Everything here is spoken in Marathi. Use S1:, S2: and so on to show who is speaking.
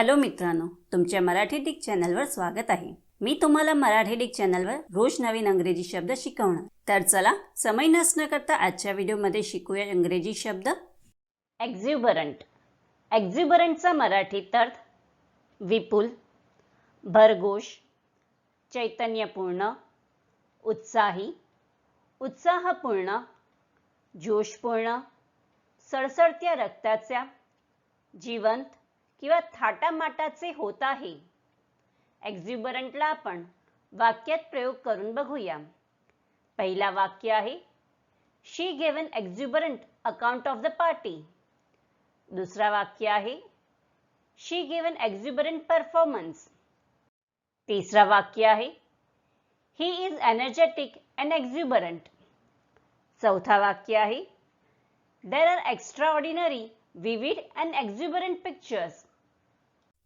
S1: हॅलो मित्रांनो तुमच्या मराठी डिक चॅनलवर स्वागत आहे. मी तुम्हाला मराठी डिक चॅनलवर रोज नवीन अंग्रेजी शब्द शिकवणार. तर चला समय नसणं करता आजच्या व्हिडिओमध्ये शिकूया इंग्रजी शब्द. एक्झ्युबरंट एक्झ्युबरंटचा मराठीत अर्थ विपुल भरघोष चैतन्यपूर्ण उत्साही उत्साहपूर्ण जोशपूर्ण सळसळत्या रक्ताच्या जिवंत किंवा थाटामाटाचे होत आहे. एक्झ्युबरंटला आपण वाक्यात प्रयोग करून बघूया. पहिला वाक्य आहे she given exuberant account of the party दुसरा वाक्य आहे शी गिव्हन एक्झ्युबरंट परफॉर्मन्स तिसरा वाक्य आहे he is energetic and exuberant चौथा वाक्य आहे there are extraordinary vivid and exuberant pictures